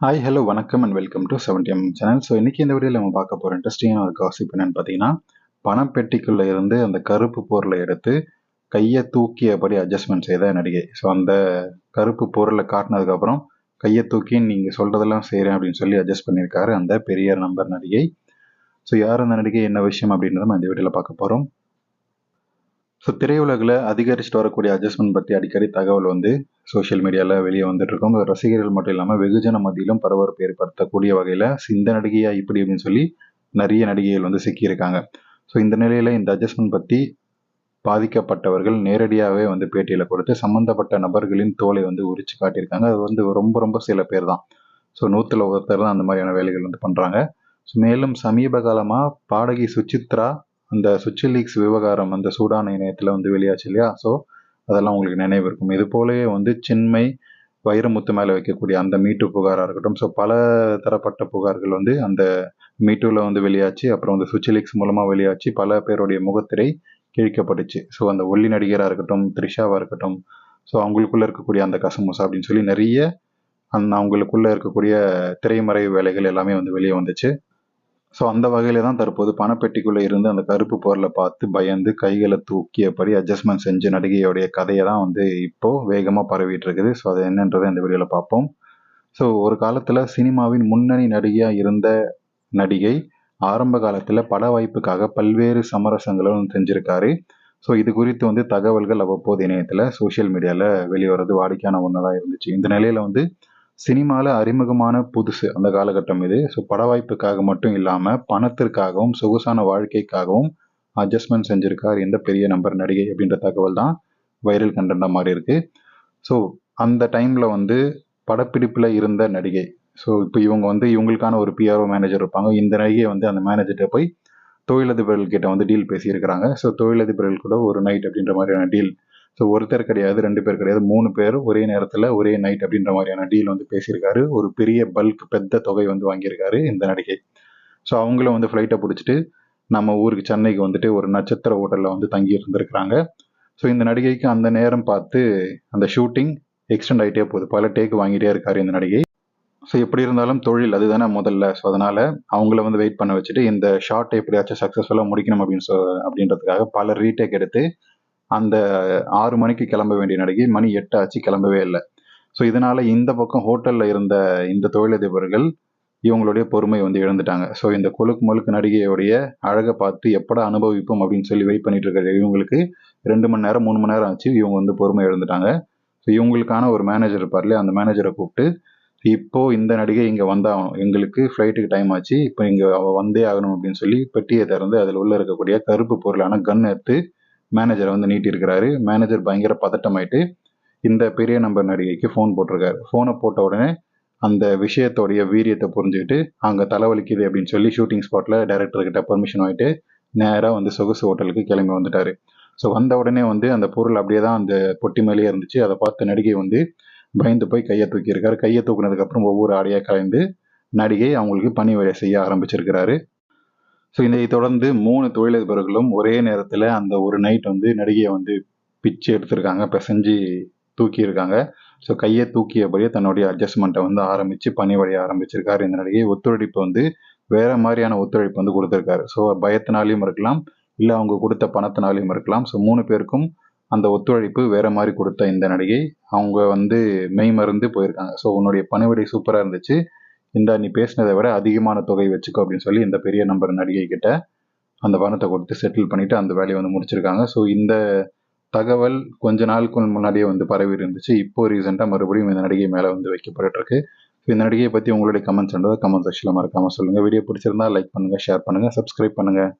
Hi hello வணக்கம் and welcome to seventy M channel so இன்றைக்கி இந்த வீடியோவில் நம்ம பார்க்க போகிற இன்ட்ரெஸ்டிங்கான ஒரு காசிப் என்னென்னு பார்த்தீங்கன்னா பணம் பெட்டிக்குள்ளே இருந்து அந்த கருப்பு பொருளை எடுத்து கையை தூக்கியபடி அட்ஜஸ்ட்மெண்ட் செய்த நடிகை. ஸோ அந்த கருப்பு பொருளை காட்டினதுக்கப்புறம் கையை தூக்கி நீங்கள் சொல்கிறதெல்லாம் செய்கிறேன் அப்படின்னு சொல்லி அட்ஜஸ்ட் பண்ணியிருக்காரு அந்த பெரிய நம்பர் நடிகை. ஸோ யார் அந்த நடிகை என்ன விஷயம் அப்படின்றத நம்ம இந்த வீடியோவில் பார்க்க போகிறோம் ஸோ திரையுலகில் அதிகரிச்சுட்டு வரக்கூடிய அட்ஜஸ்ட்மெண்ட் பற்றி அடிக்கடி தகவல் வந்து சோஷியல் மீடியாவில் வெளியே வந்துட்டு இருக்கோம். ரசிகர்கள் மட்டும் இல்லாமல் வெகுஜன மத்தியிலும் பரபரப்பு ஏற்படுத்தக்கூடிய வகையில் இந்த நடிகையா இப்படி அப்படின்னு சொல்லி நிறைய நடிகைகள் வந்து சிக்கியிருக்காங்க. ஸோ இந்த நிலையில் இந்த அட்ஜஸ்ட்மெண்ட் பற்றி பாதிக்கப்பட்டவர்கள் நேரடியாகவே வந்து பேட்டியில் கொடுத்து சம்மந்தப்பட்ட நபர்களின் தோலை வந்து உரிச்சு காட்டியிருக்காங்க. அது வந்து ரொம்ப ரொம்ப சில பேர் தான். ஸோ நூற்றில் ஒருத்தர் தான் அந்த மாதிரியான வேலைகள் வந்து பண்ணுறாங்க ஸோ மேலும் சமீப காலமாக பாடகி சுசித்ரா அந்த சுவிட்ச் லீக்ஸ் விவகாரம் அந்த சூடான இணையத்தில் வந்து வெளியாச்சு இல்லையா? ஸோ அதெல்லாம் உங்களுக்கு நினைவு இருக்கும். இது போலவே வந்து சின்மை வைரமுத்து மேலே வைக்கக்கூடிய அந்த மீட்டு புகாராக இருக்கட்டும். ஸோ பல தரப்பட்ட புகார்கள் வந்து அந்த மீட்டூவில் வந்து வெளியாச்சு. அப்புறம் வந்து சுவிட்ச் லீக்ஸ் மூலமாக வெளியாச்சு. பல பேருடைய முகத்திரை கிழிக்கப்பட்டுச்சு. ஸோ அந்த ஒல்லி நடிகராக இருக்கட்டும் த்ரிஷாவாக இருக்கட்டும். ஸோ அவங்களுக்குள்ளே இருக்கக்கூடிய அந்த கசமுசா அப்படின்னு சொல்லி நிறைய அந்த அவங்களுக்குள்ளே இருக்கக்கூடிய திரைமறை வேலைகள் எல்லாமே வந்து வெளியே வந்துச்சு. ஸோ அந்த வகையில தான் தற்போது பணப்பெட்டிக்குள்ளே இருந்து அந்த கருப்பு பொருளை பார்த்து பயந்து கைகளை தூக்கியபடி அட்ஜஸ்ட்மெண்ட் செஞ்ச நடிகையோடைய கதையை தான் வந்து இப்போ வேகமாக பரவிட்டு இருக்குது ஸோ அது என்னன்றதை இந்த வீடியோவில் பார்ப்போம். ஸோ ஒரு காலத்தில் சினிமாவின் முன்னணி நடிகையாக இருந்த நடிகை ஆரம்ப காலத்தில் பட வாய்ப்புக்காக பல்வேறு சமரசங்களும் செஞ்சுருக்காரு. ஸோ இது குறித்து வந்து தகவல்கள் அவ்வப்போது இணையத்தில் சோஷியல் மீடியாவில் வெளிவரது வாடிக்கையான ஒன்று தான் இருந்துச்சு. இந்த நிலையில் வந்து சினிமாவில் அறிமுகமான புதுசு அந்த காலகட்டம் இது. ஸோ பட வாய்ப்புக்காக மட்டும் இல்லாமல் பணத்திற்காகவும் சொகுசான வாழ்க்கைக்காகவும் அட்ஜஸ்ட்மெண்ட் செஞ்சுருக்கார் எந்த பெரிய நம்பர் நடிகை அப்படின்ற தகவல் தான் வைரல் கண்டென்ட்டாக மாறி இருக்கு. ஸோ அந்த டைமில் வந்து படப்பிடிப்பில் இருந்த நடிகை. ஸோ இப்போ இவங்க வந்து இவங்களுக்கான ஒரு பிஆர்ஓ மேனேஜர் இருப்பாங்க. இந்த நடிகை வந்து அந்த மேனேஜர்கிட்ட போய் தொழிலதிபர்கள் கிட்ட வந்து டீல் பேசியிருக்கிறாங்க. ஸோ தொழிலதிபர்கள் கூட ஒரு நைட் அப்படின்ற மாதிரியான டீல் ஸோ ஒருத்தர் கிடையாது ரெண்டு பேர் கிடையாது மூணு பேர் ஒரே நேரத்தில் ஒரே நைட் அப்படின்ற மாதிரியான டீல் வந்து பேசியிருக்காரு. ஒரு பெரிய பல்க் பெத்த தொகை வந்து வாங்கியிருக்காரு இந்த நடிகை. ஸோ அவங்களும் வந்து ஃப்ளைட்டை பிடிச்சிட்டு நம்ம ஊருக்கு சென்னைக்கு வந்துட்டு ஒரு நட்சத்திர ஹோட்டலில் வந்து தங்கி இருந்திருக்கிறாங்க. ஸோ இந்த நடிகைக்கு அந்த நேரம் பார்த்து அந்த ஷூட்டிங் எக்ஸ்டெண்ட் ஆகிட்டே போகுது. பல டேக் வாங்கிட்டே இருக்காரு இந்த நடிகை. ஸோ எப்படி இருந்தாலும் தொழில் அதுதானே முதல்ல. ஸோ அதனால் அவங்கள வந்து வெயிட் பண்ண வச்சுட்டு இந்த ஷார்ட்டை எப்படியாச்சும் சக்ஸஸ்ஃபுல்லாக முடிக்கணும் அப்படின்னு சொ அப்படின்றதுக்காக பல ரீடேக் எடுத்து அந்த ஆறு மணிக்கு கிளம்ப வேண்டிய நடிகை மணி எட்டு ஆச்சு கிளம்பவே இல்லை. ஸோ இதனால இந்த பக்கம் ஹோட்டலில் இருந்த இந்த தொழிலதிபர்கள் இவங்களுடைய பொறுமை வந்து இழந்துட்டாங்க. ஸோ இந்த கொழுக்கு மொழுக்கு நடிகையோடைய அழகை பார்த்து எப்படா அனுபவிப்போம் அப்படின்னு சொல்லி வெயிட் பண்ணிட்டு இருக்கிற இவங்களுக்கு ரெண்டு மணி நேரம் மூணு மணி நேரம் ஆச்சு இவங்க வந்து பொறுமை இழந்துட்டாங்க. ஸோ இவங்களுக்கான ஒரு மேனேஜர் இருப்பார் இல்லையா அந்த மேனேஜரை கூப்பிட்டு இப்போ இந்த நடிகை இங்கே வந்தாகணும். எங்களுக்கு ஃப்ளைட்டுக்கு டைம் ஆச்சு. இப்போ இங்கே வந்தே ஆகணும் அப்படின்னு சொல்லி பெட்டியை திறந்து அதில் உள்ள இருக்கக்கூடிய கருப்பு பொருளான கன் எடுத்து மேனேஜரை வந்து நீட்டியிருக்கிறாரு. மேனேஜர் பயங்கர பதட்டமாயிட்டு இந்த பெரிய நம்பர் நடிகைக்கு ஃபோன் போட்டிருக்காரு. ஃபோனை போட்ட உடனே அந்த விஷயத்தோடைய வீரியத்தை புரிஞ்சுக்கிட்டு அங்கே தலைவலிக்குது அப்படின்னு சொல்லி ஷூட்டிங் ஸ்பாட்டில் டேரக்டர்கிட்ட பர்மிஷன் வாங்கிட்டு நேராக வந்து சொகுசு ஹோட்டலுக்கு கிளம்பி வந்துட்டார். ஸோ வந்த உடனே வந்து அந்த பொருள் அப்படியே தான் அந்த பொட்டி மேலேயே இருந்துச்சு. அதை பார்த்த நடிகை வந்து பயந்து போய் கையை தூக்கியிருக்காரு. கையை தூக்குனதுக்கப்புறம் ஒவ்வொரு ஆடையாக கலைந்து நடிகை அவங்களுக்கு பணி வேலை செய்ய ஆரம்பிச்சிருக்கிறாரு. ஸோ இதை தொடர்ந்து மூணு தொழிலதிபர்களும் ஒரே நேரத்தில் அந்த ஒரு நைட் வந்து நடிகையை வந்து பிச்சு எடுத்திருக்காங்க பிசைஞ்சு தூக்கியிருக்காங்க. ஸோ கையை தூக்கியபடியே தன்னுடைய அட்ஜஸ்ட்மெண்ட்டை வந்து ஆரம்பித்து பணி வழிய ஆரம்பிச்சிருக்காரு. இந்த நடிகை ஒத்துழைப்பு வந்து வேற மாதிரியான ஒத்துழைப்பு வந்து கொடுத்துருக்காரு. ஸோ பயத்தினாலையும் இருக்கலாம் இல்லை அவங்க கொடுத்த பணத்தினாலையும் இருக்கலாம். ஸோ மூணு பேருக்கும் அந்த ஒத்துழைப்பு வேற மாதிரி கொடுத்த இந்த நடிகை அவங்க வந்து மெய் மருந்து போயிருக்காங்க. ஸோ உன்னுடைய பணிவடை சூப்பராக இருந்துச்சு. இந்த நீ பேசினதை விட அதிகமான தொகை வச்சுக்கோ அப்படின்னு சொல்லி இந்த பெரிய நம்பர் நடிகை கிட்ட அந்த பணத்தை கொடுத்து செட்டில் பண்ணிட்டு அந்த வேலையை வந்து முடிச்சிருக்காங்க. ஸோ இந்த தகவல் கொஞ்ச நாளுக்கு முன்னாடியே வந்து பரவி இருந்துச்சு. இப்போ ரீசெண்டாக மறுபடியும் இந்த நடிகை மேலே வந்து வைக்கப்பட்டு இருக்கு இந்த நடிகையை பற்றி உங்களுடைய கமெண்ட்ஸ் கமெண்ட் செக்ஷனில் மறக்காமல் சொல்லுங்கள் வீடியோ பிடிச்சிருந்தா லைக் பண்ணுங்கள் ஷேர் பண்ணுங்கள் சப்ஸ்கிரைப் பண்ணுங்கள்